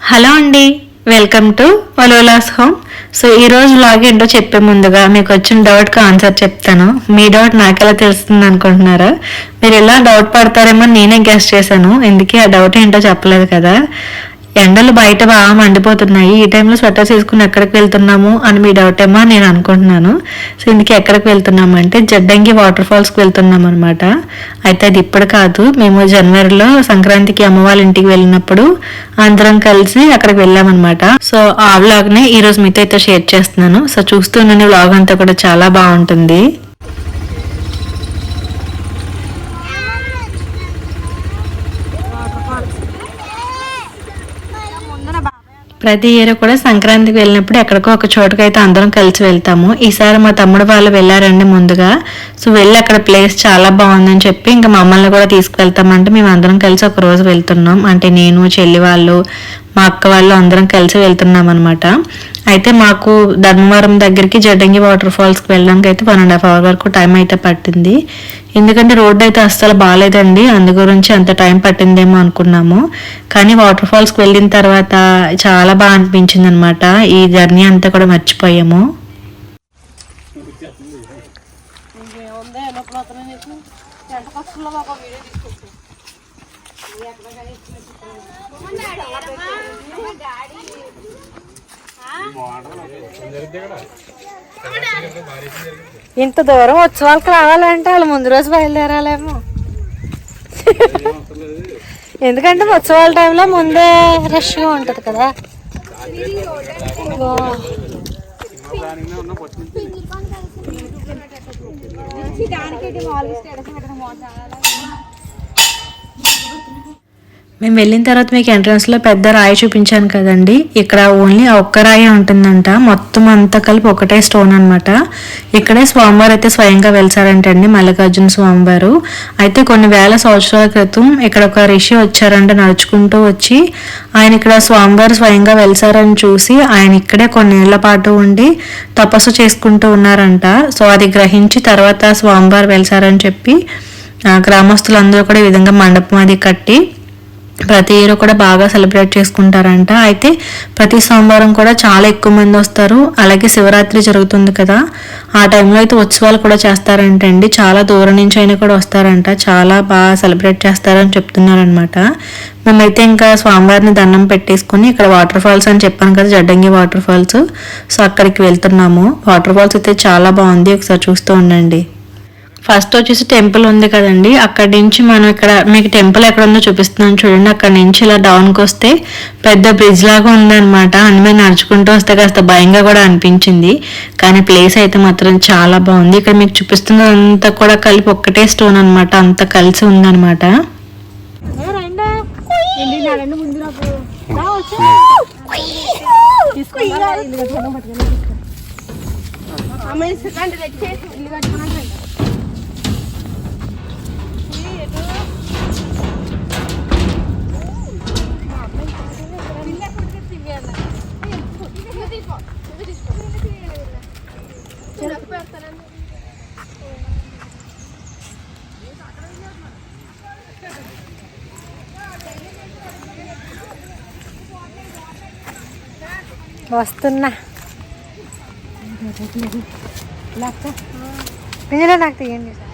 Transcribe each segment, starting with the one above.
Hello అండి welcome to వలోలాస్ home. So ఈరోజు రోజు ఏంటో చెప్పే ముందుగా మీకు వచ్చిన డౌట్కి ఆన్సర్ చెప్తాను. మీ డౌట్ నాకెలా తెలుస్తుంది అనుకుంటున్నారా? మీరు ఎలా డౌట్ పడతారేమో నేనే గెస్ట్ చేశాను. ఎందుకే ఆ డౌట్ ఏంటో చెప్పలేదు కదా. ఎండలు బయట బాగా మండిపోతున్నాయి. ఈ టైంలో స్వెటర్స్ వేసుకుని ఎక్కడికి వెళ్తున్నాము అని మీ డౌట్ ఏమో నేను అనుకుంటున్నాను. సో ఇందుకే ఎక్కడికి వెళ్తున్నాము అంటే జడ్డంగి వాటర్ ఫాల్స్కి వెళ్తున్నాం అనమాట అయితే అది ఇప్పుడు కాదు. మేము జనవరిలో సంక్రాంతికి అమ్మ వాళ్ళ ఇంటికి వెళ్ళినప్పుడు అందరం కలిసి అక్కడికి వెళ్ళామన్నమాట సో ఆ వ్లాగ్నే ఈరోజు మీతో అయితే షేర్ చేస్తున్నాను. సో చూస్తూ వ్లాగ్ అంతా కూడా చాలా బాగుంటుంది. ప్రతి ఇయర్ కూడా సంక్రాంతికి వెళ్ళినప్పుడు ఎక్కడికో ఒక చోటుకైతే అందరం కలిసి వెళ్తాము. ఈసారి మా తమ్ముడు వాళ్ళు వెళ్ళారండి ముందుగా. సో వెళ్ళి అక్కడ ప్లేస్ చాలా బాగుందని చెప్పి ఇంకా మమ్మల్ని కూడా తీసుకువెళ్తామంటే మేము అందరం కలిసి ఒక రోజు వెళ్తున్నాం. అంటే నేను చెల్లి వాళ్ళు మా అక్క వాళ్ళు అందరం కలిసి వెళ్తున్నాం అనమాట అయితే మాకు ధర్మవరం దగ్గరికి జడంగి వాటర్ ఫాల్స్కి వెళ్ళడానికి అయితే వన్ అండ్ హాఫ్ అవర్ వరకు టైం అయితే పట్టింది. ఎందుకంటే రోడ్ అయితే అస్సలు బాగాలేదండి అందు గురించి అంత టైం పట్టిందేమో అనుకున్నాము. కానీ వాటర్ ఫాల్స్కి వెళ్ళిన తర్వాత చాలా బాగా అనిపించింది అనమాట ఈ జర్నీ అంతా కూడా మర్చిపోయాము. ఇంత దూరం ఉత్సవాలకు రావాలంటే వాళ్ళు ముందు రోజు బయలుదేరాలేమో ఎందుకంటే ఉత్సవాల టైంలో ముందే రష్గా ఉంటుంది కదా వా. మేము వెళ్ళిన తర్వాత మీకు ఎంట్రన్స్లో పెద్ద రాయి చూపించాను కదండి. ఇక్కడ ఓన్లీ ఒక్క రాయి ఉంటుందంట. మొత్తం అంతా కలిపి ఒకటే స్టోన్ అనమాట ఇక్కడే స్వామివారు అయితే స్వయంగా వెలిసారంటండి మల్లికార్జున స్వామివారు. అయితే కొన్ని వేల సంవత్సరాల క్రితం ఇక్కడ ఒక రిషి వచ్చారంట నడుచుకుంటూ వచ్చి. ఆయన ఇక్కడ స్వామివారు స్వయంగా వెలిసారని చూసి ఆయన ఇక్కడే కొన్నేళ్ళ పాటు ఉండి తపస్సు చేసుకుంటూ ఉన్నారంట. సో అది గ్రహించి తర్వాత స్వామివారు వెలిసారని చెప్పి గ్రామస్తులందరూ కూడా ఈ విధంగా మండపం అది కట్టి ప్రతి ఇయర్ కూడా బాగా సెలబ్రేట్ చేసుకుంటారంట. అయితే ప్రతి సోమవారం కూడా చాలా ఎక్కువ మంది వస్తారు. అలాగే శివరాత్రి జరుగుతుంది కదా. ఆ టైంలో అయితే ఉత్సవాలు కూడా చేస్తారంటండి. చాలా దూరం నుంచి అయినా కూడా వస్తారంట. చాలా బాగా సెలబ్రేట్ చేస్తారని చెప్తున్నారనమాట మేమైతే ఇంకా స్వామివారిని దండం పెట్టేసుకుని ఇక్కడ వాటర్ ఫాల్స్ అని చెప్పాను కదా జడ్డంగి వాటర్ ఫాల్స్. సో అక్కడికి వెళ్తున్నాము. వాటర్ ఫాల్స్ అయితే చాలా బాగుంది. ఒకసారి చూస్తూ ఉండండి. ఫస్ట్ వచ్చేసి టెంపుల్ ఉంది కదండి. అక్కడి నుంచి మనం ఇక్కడ మీకు టెంపుల్ ఎక్కడ ఉందో చూపిస్తున్నాను చూడండి. అక్కడ నుంచి ఇలా డౌన్కి వస్తే పెద్ద బ్రిడ్జ్ లాగా ఉందన్నమాట. అని మేము నడుచుకుంటూ వస్తే కాస్త భయంగా కూడా అనిపించింది. కానీ ప్లేస్ అయితే మాత్రం చాలా బాగుంది. ఇక్కడ మీకు చూపిస్తున్నదంతా కూడా కలిపి ఒక్కటే స్టోన్ అన్నమాట. అంత కలిసి ఉందన్నమాట. వస్తున్నా. పిల్లలు నాకు తీయండి. సార్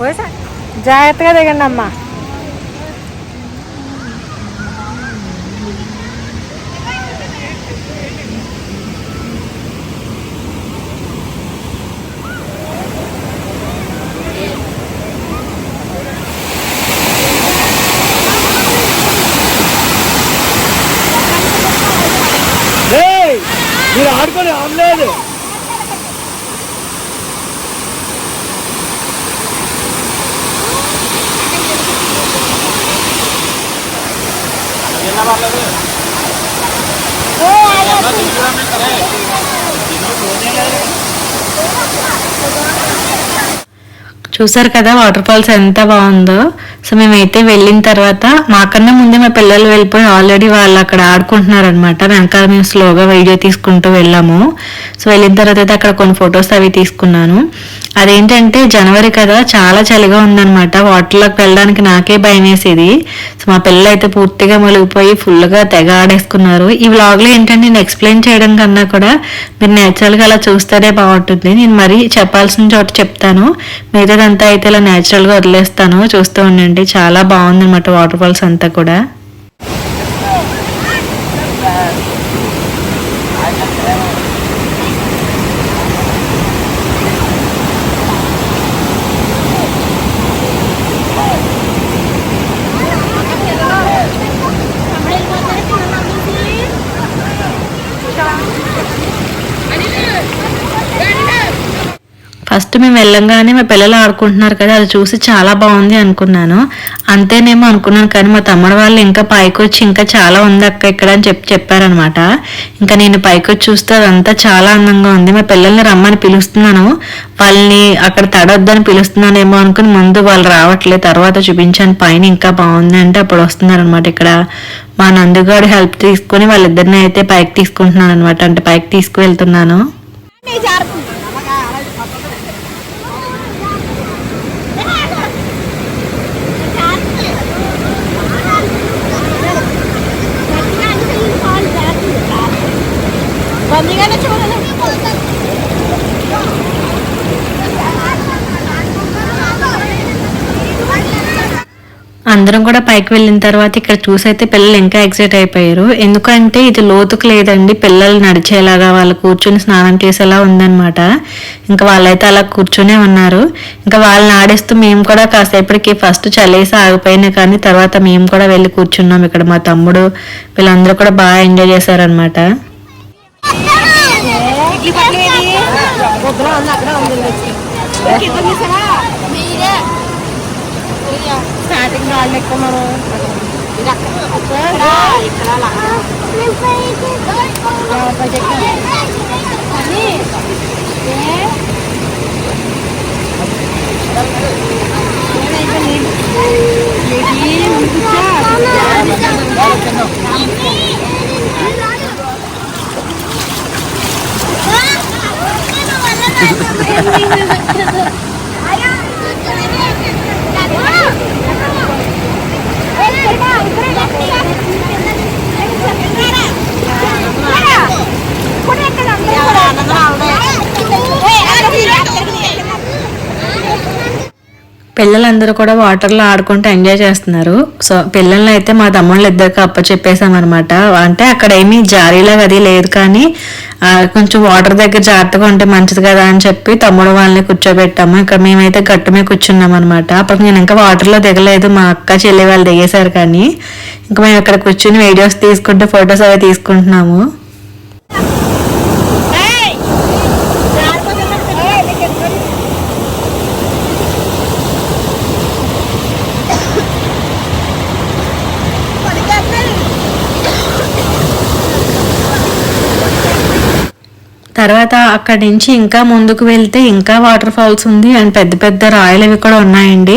పోసా జాగ్రత్తగా దిగండి అమ్మా మీరు Thank you. చూసారు కదా వాటర్ ఫాల్స్ ఎంత బాగుందో. సో మేమైతే వెళ్ళిన తర్వాత మాకన్నా ముందే మా పిల్లలు వెళ్ళిపోయి ఆల్రెడీ వాళ్ళు అక్కడ ఆడుకుంటున్నారు అనమాట వెనకాల మేము స్లోగా వీడియో తీసుకుంటూ వెళ్ళాము. సో వెళ్ళిన తర్వాత అయితే అక్కడ కొన్ని ఫొటోస్ అవి తీసుకున్నాను. అదేంటంటే జనవరి కదా చాలా చలిగా ఉందన్నమాట. వాటర్లోకి వెళ్ళడానికి నాకే భయం వేసేది సో మా పిల్లలు అయితే పూర్తిగా మునిగిపోయి ఫుల్గా తెగ ఆడేసుకున్నారు. ఈ వ్లాగ్లో ఏంటంటే నేను ఎక్స్ప్లెయిన్ చేయడం కన్నా కూడా మీరు నేచురల్గా అలా చూస్తేనే బాగుంటుంది. నేను మరీ చెప్పాల్సిన చోట చెప్తాను. అంతా అయితే ఇలా నేచురల్గా వదిలేస్తాను. చూస్తూ ఉండండి. చాలా బాగుందన్నమాట వాటర్ ఫాల్స్ అంతా కూడా. ఫస్ట్ మేము వెళ్ళంగానే మా పిల్లలు ఆడుకుంటున్నారు కదా అది చూసి చాలా బాగుంది అనుకున్నాను. అంతేనేమో అనుకున్నాను కానీ మా తమ్ముడు వాళ్ళు ఇంకా పైకి వచ్చి ఇంకా చాలా ఉంది అక్క ఇక్కడ అని చెప్పి చెప్పారనమాట. ఇంకా నేను పైకి వచ్చి చూస్తే అదంతా చాలా అందంగా ఉంది. మా పిల్లల్ని రమ్మని పిలుస్తున్నాను. వాళ్ళని అక్కడ తడొద్దని పిలుస్తున్నానేమో అనుకుని ముందు వాళ్ళు రావట్లేదు. తర్వాత చూపించాను పైన ఇంకా బాగుంది అంటే అప్పుడు వస్తున్నారనమాట ఇక్కడ. మా నందుగాడు హెల్ప్ తీసుకొని వాళ్ళిద్దరిని అయితే పైకి తీసుకుంటున్నాను అనమాట అంటే పైకి తీసుకువెళ్తున్నాను. బందీగానే చూడాలి అందరం కూడా పైకి వెళ్ళిన తర్వాత ఇక్కడ చూసైతే పిల్లలు ఇంకా ఎక్సైట్ అయిపోయారు. ఎందుకంటే ఇది లోతుకు లేదండి. పిల్లలు నడిచేలాగా వాళ్ళు కూర్చుని స్నానం చేసేలా ఉందన్నమాట. ఇంకా వాళ్ళైతే అలా కూర్చునే ఉన్నారు. ఇంకా వాళ్ళని ఆడిస్తూ మేము కూడా కాసేపటికి ఫస్ట్ చలేసి ఆగిపోయినా కానీ తర్వాత మేము కూడా వెళ్ళి కూర్చున్నాం. ఇక్కడ మా తమ్ముడు వీళ్ళందరూ కూడా బాగా ఎంజాయ్ చేశారనమాట กินตัวนี้ใช่ไหมมีเนี่ยสาดิงนอนเล็กก็มาเลยได้ได้หลัก పిల్లలందరూ కూడా వాటర్లో ఆడుకుంటూ ఎంజాయ్ చేస్తున్నారు. సో పిల్లల్ని అయితే మా తమ్ముళ్ళు ఇద్దరికి అప్పచెప్పేశాం అనమాట అంటే అక్కడ ఏమీ జారీలాగా అది లేదు కానీ కొంచెం వాటర్ దగ్గర జాగ్రత్తగా ఉంటే మంచిది కదా అని చెప్పి తమ్ముడు వాళ్ళని కూర్చోబెట్టాము. ఇక్కడ మేమైతే గట్టు మీద కూర్చున్నాం అనమాట అప్పుడు నేను ఇంకా వాటర్లో దిగలేదు. మా అక్క చెల్లి వాళ్ళు దిగేశారు కానీ ఇంకా మేము అక్కడ కూర్చుని వీడియోస్ తీసుకుంటూ ఫొటోస్ అవి తీసుకుంటున్నాము. తర్వాత అక్కడి నుంచి ఇంకా ముందుకు వెళ్తే ఇంకా వాటర్ ఫాల్స్ ఉంది అండ్ పెద్ద పెద్ద రాయలు అవి కూడా ఉన్నాయండి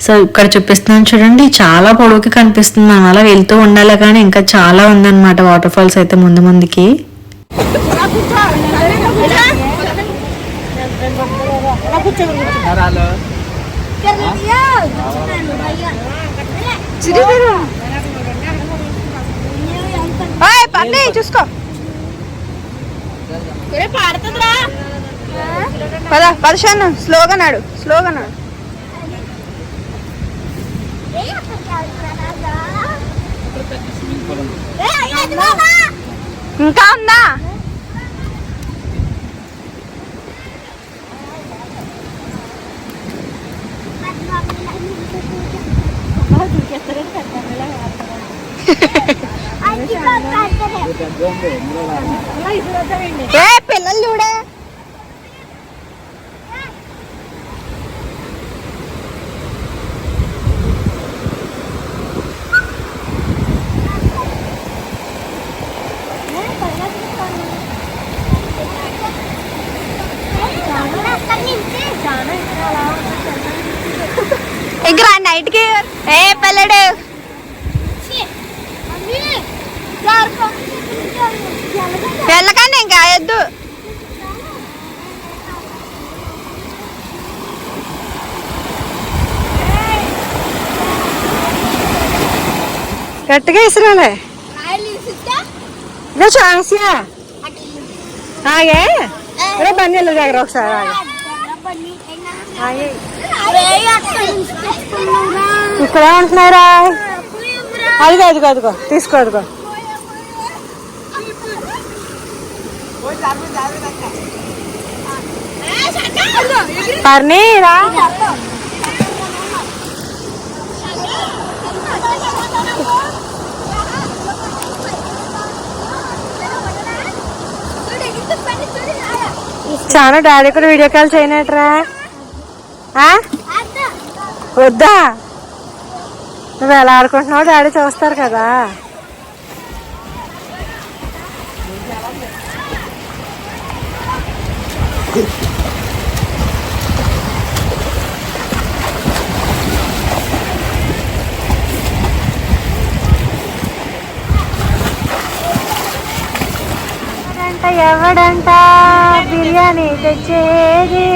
సో ఇక్కడ చూపిస్తున్నాను చూడండి చాలా పొడవుకి కనిపిస్తుంది మనం అలా వెళ్తూ ఉండాలి కానీ ఇంకా చాలా ఉందన్నమాట వాటర్ ఫాల్స్ అయితే ముందు ముందుకి చూసుకో పద పదశాను స్లోగా నాడు స్లోగా నాడు ఇంకా ఉందా? ఏ పిల్లలు చూడే అక్కడి నుంచి చాలా ఇక్కడ అలా ఉంటుంది ఇంకా నైట్కి ఏ పల్లెడు వెళ్ళకండి ఇంకా ఎద్దు గట్టిగా ఇసురాలే ఛాన్స్యా ఆగే. రే వెళ్ళదు దగ్గర ఒకసారి ఆగే. ఇక్కడ ఏమంటున్నారా అదిగో అదిగో అదిగో తీసుకో అదిగో. పర్ని చాలా డాడీ కూడా వీడియో కాల్ చేయనట్రా. ఆ? వద్దా? నువ్వు ఎలా ఆడుకుంటున్నావు డాడీ చూస్తారు కదా. ఎవడంట? బిర్యానీ తెచ్చేది.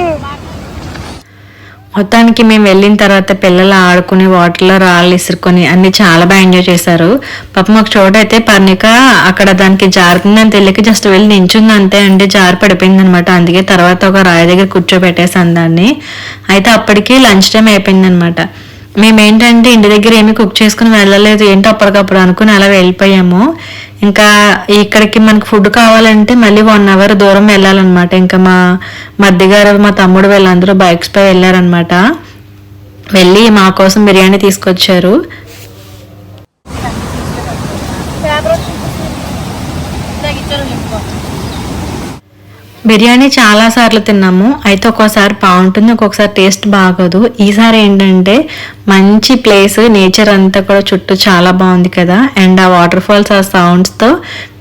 మొత్తానికి మేము వెళ్ళిన తర్వాత పిల్లలు ఆడుకుని వాటర్లో రాళ్ళు ఇసురుకొని అన్ని చాలా బాగా ఎంజాయ్ చేశారు. పాపం ఒక చోట అయితే పర్ణిక అక్కడ దానికి జారుతుందని తెలియక జస్ట్ వెళ్ళి నించుంది అంతే అండి జారి పడిపోయింది అనమాట అందుకే తర్వాత ఒక రాయి దగ్గర కూర్చోబెట్టేసాను దాన్ని అయితే అప్పటికి లంచ్ టైం అయిపోయింది అనమాట మేమేంటంటే ఇంటి దగ్గర ఏమీ కుక్ చేసుకుని వెళ్ళలేదు ఏంటో అప్పటికప్పుడు అనుకుని అలా వెళ్ళిపోయాము. ఇంకా ఇక్కడికి మనకు ఫుడ్ కావాలంటే మళ్ళీ వన్ అవర్ దూరం వెళ్ళాలన్నమాట. ఇంకా మా మద్దిగారు మా తమ్ముడు వీళ్ళందరూ బైక్స్ పై వెళ్ళారనమాట వెళ్ళి మా కోసం బిర్యానీ తీసుకొచ్చారు. బిర్యానీ చాలా సార్లు తిన్నాము. అయితే ఒక్కోసారి బాగుంటుంది ఒక్కొక్కసారి టేస్ట్ బాగోదు. ఈసారి ఏంటంటే మంచి ప్లేస్ నేచర్ అంతా కూడా చుట్టూ చాలా బాగుంది కదా. అండ్ ఆ వాటర్ ఫాల్స్ ఆ సౌండ్స్తో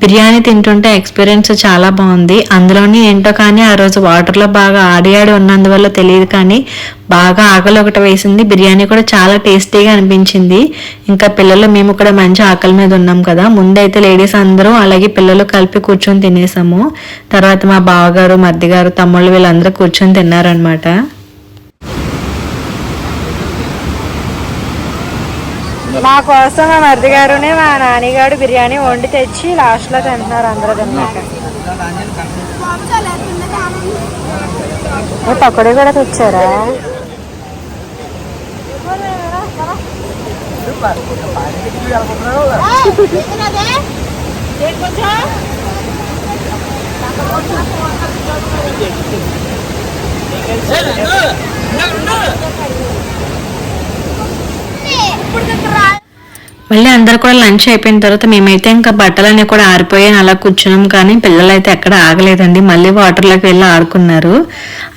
బిర్యానీ తింటుంటే ఎక్స్పీరియన్స్ చాలా బాగుంది. అందులోని ఏంటో కానీ ఆ రోజు వాటర్లో బాగా ఆడి ఆడి ఉన్నందువల్ల తెలియదు కానీ బాగా ఆకలి ఒకటి వేసింది. బిర్యానీ కూడా చాలా టేస్టీగా అనిపించింది. ఇంకా పిల్లలు మేము కూడా మంచి ఆకలి మీద ఉన్నాం కదా. ముందైతే లేడీస్ అందరూ అలాగే పిల్లలు కలిపి కూర్చొని తినేసాము. తర్వాత మా బావగారు మర్దిగారు తమ్ముళ్ళు వీళ్ళందరూ కూర్చొని తిన్నారనమాట మా కోసం మా మరిది గారునే మా నాన్నగారు బిర్యానీ వండి తెచ్చి లాస్ట్లో తింటున్నారు అందరూ తిన్నాక పకోడీ కూడా తెచ్చారా మళ్ళీ అందరు కూడా లంచ్ అయిపోయిన తర్వాత మేమైతే ఇంకా బట్టలన్నీ కూడా ఆరిపోయాయి అలా కూర్చున్నాం కానీ పిల్లలు అయితే ఎక్కడ ఆగలేదండి. మళ్ళీ వాటర్లోకి వెళ్ళి ఆడుకున్నారు.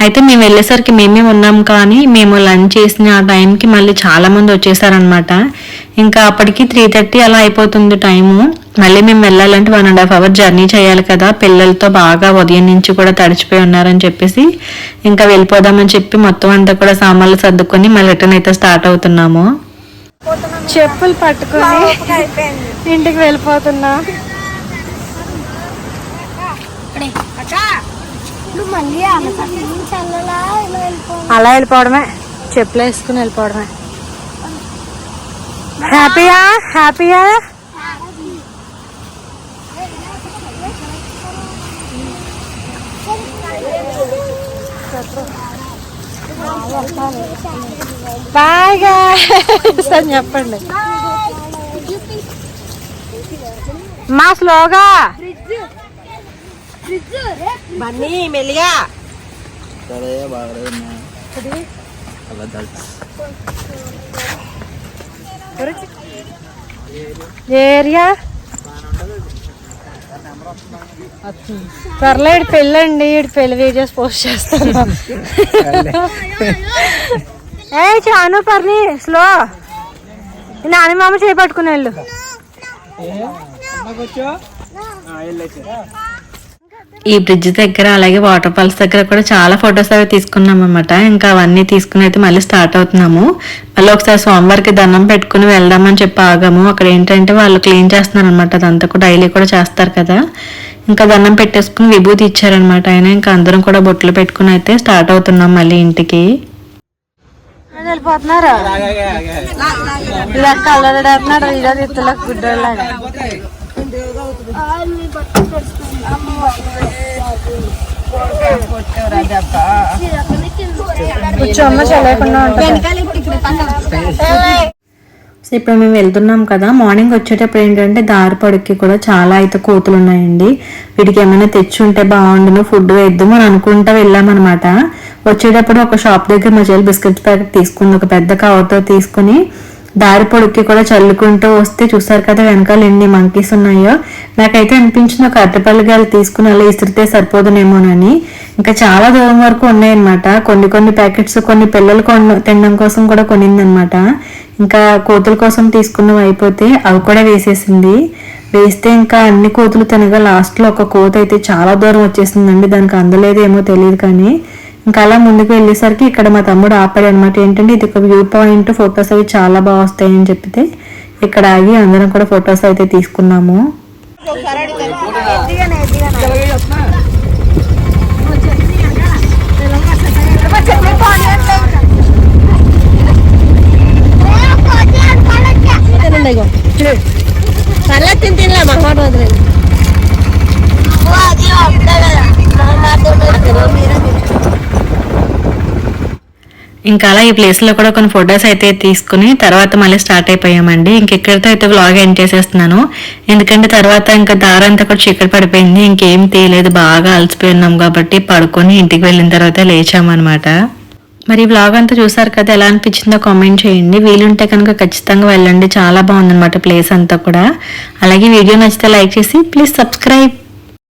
అయితే మేము వెళ్ళేసరికి మేమే ఉన్నాం కానీ మేము లంచ్ చేసిన ఆ టైంకి మళ్ళీ చాలామంది వచ్చేసారనమాట ఇంకా అప్పటికి త్రీ థర్టీ అలా అయిపోతుంది టైము. మళ్ళీ మేము వెళ్ళాలంటే one and half hour journey చేయాలి కదా. పిల్లలతో బాగా ఉదయం నుంచి కూడా తడిచిపోయి ఉన్నారని చెప్పేసి ఇంకా వెళ్ళిపోదామని చెప్పి మొత్తం అంతా కూడా సామాన్లు సర్దుకొని మళ్ళీ రిటర్న్ అయితే స్టార్ట్ అవుతున్నాము. చెప్పులు పట్టుకొని ఇంటికి వెళ్ళిపోతున్నా. అలా వెళ్ళిపోవడమే. చెప్పులు వేసుకుని వెళ్ళిపోవడమే. హ్యాపీయా? హ్యాపీయా? బాయ్ గాయ్స్ అని చెప్పండి మా స్లోగా బన్నీ మెల్లిగా ఏరియా త్వరలో ఇటు పెళ్ళండి ఇటు పెళ్ళి వీడియోస్ పోస్ట్ చేస్తాను. ఏ చాను పర్ని స్లో. నాని మామ చేపట్టుకుని వెళ్ళు. ఈ బ్రిడ్జ్ దగ్గర అలాగే వాటర్ ఫాల్స్ దగ్గర కూడా చాలా ఫొటోస్ అవి తీసుకున్నాం అనమాట ఇంకా అవన్నీ తీసుకుని అయితే మళ్ళీ స్టార్ట్ అవుతున్నాము. మళ్ళీ ఒకసారి సోమవారికి దండం పెట్టుకుని వెళ్దామని చెప్పి ఆగాము. అక్కడ ఏంటంటే వాళ్ళు క్లీన్ చేస్తున్నారు అనమాట అదంతా కూడా డైలీ కూడా చేస్తారు కదా. ఇంకా దండం పెట్టేసుకుని విభూతి ఇచ్చారనమాట ఆయన ఇంకా అందరం కూడా బొట్లు పెట్టుకుని అయితే స్టార్ట్ అవుతున్నాం మళ్ళీ ఇంటికి. వెళ్ళిపోతున్నారు? ఇలా ఇలా కూర్చోమ్మ ఉంటుంది. సో ఇప్పుడు మేము వెళ్తున్నాం కదా. మార్నింగ్ వచ్చేటప్పుడు ఏంటంటే దారి పొడికి కూడా చాలా అయితే కోతులు ఉన్నాయండి వీటికి ఏమైనా తెచ్చి ఉంటే బాగుండును ఫుడ్ వేద్దాం అని అనుకుంటా వెళ్ళామన్నమాట. వచ్చేటప్పుడు ఒక షాప్ దగ్గర మా చెల్లి బిస్కెట్ ప్యాకెట్ తీసుకుంది. ఒక పెద్ద కవర్తో తీసుకుని దారి పొడుక్కి కూడా చల్లుకుంటూ వస్తే చూసారు కదా వెనకాల ఎన్ని మంకీస్ ఉన్నాయో. నాకైతే అనిపించింది ఒక అరటిపల్లి గాలి తీసుకుని అలా ఇసిరితే సరిపోదునేమోనని. ఇంకా చాలా దూరం వరకు ఉన్నాయన్నమాట. కొన్ని కొన్ని ప్యాకెట్స్ కొన్ని పిల్లలు కొన్న తినడం కోసం కూడా కొనిందనమాట ఇంకా కోతుల కోసం తీసుకున్నవి అయిపోతే అవి కూడా వేసేసింది. వేస్తే ఇంకా అన్ని కోతులు తినగా లాస్ట్లో ఒక కోత అయితే చాలా దూరం వచ్చేసిందండి. దానికి అందలేదేమో తెలియదు కానీ. ఇంకా అలా ముందుకు వెళ్ళేసరికి ఇక్కడ మా తమ్ముడు ఆపాడు అనమాట ఏంటంటే ఇది ఒక వ్యూ పాయింట్ ఫొటోస్ అవి చాలా బాగా వస్తాయని చెప్పితే ఇక్కడ ఆగి అందరం కూడా ఫొటోస్ అయితే తీసుకున్నాము. పర్లేదు మా మాట వదిలేదు ఇంకా అలా ఈ ప్లేస్లో కూడా కొన్ని ఫొటోస్ అయితే తీసుకుని తర్వాత మళ్ళీ స్టార్ట్ అయిపోయామండి. ఇంకెక్కడితో అయితే వ్లాగ్ ఎండ్ చేసేస్తున్నాను. ఎందుకంటే తర్వాత ఇంకా దారంతా కూడా చీకటి పడిపోయింది. ఇంకేం తీయలేదు. బాగా అలసిపోయి ఉన్నాం కాబట్టి పడుకొని ఇంటికి వెళ్ళిన తర్వాత లేచామన్నమాట. మరి వ్లాగ్ అంతా చూసారు కదా ఎలా అనిపించిందో కామెంట్ చేయండి. వీలుంటే కనుక ఖచ్చితంగా వెళ్ళండి. చాలా బాగుందన్నమాట ప్లేస్ అంతా కూడా. అలాగే వీడియో నచ్చితే లైక్ చేసి ప్లీజ్ సబ్స్క్రైబ్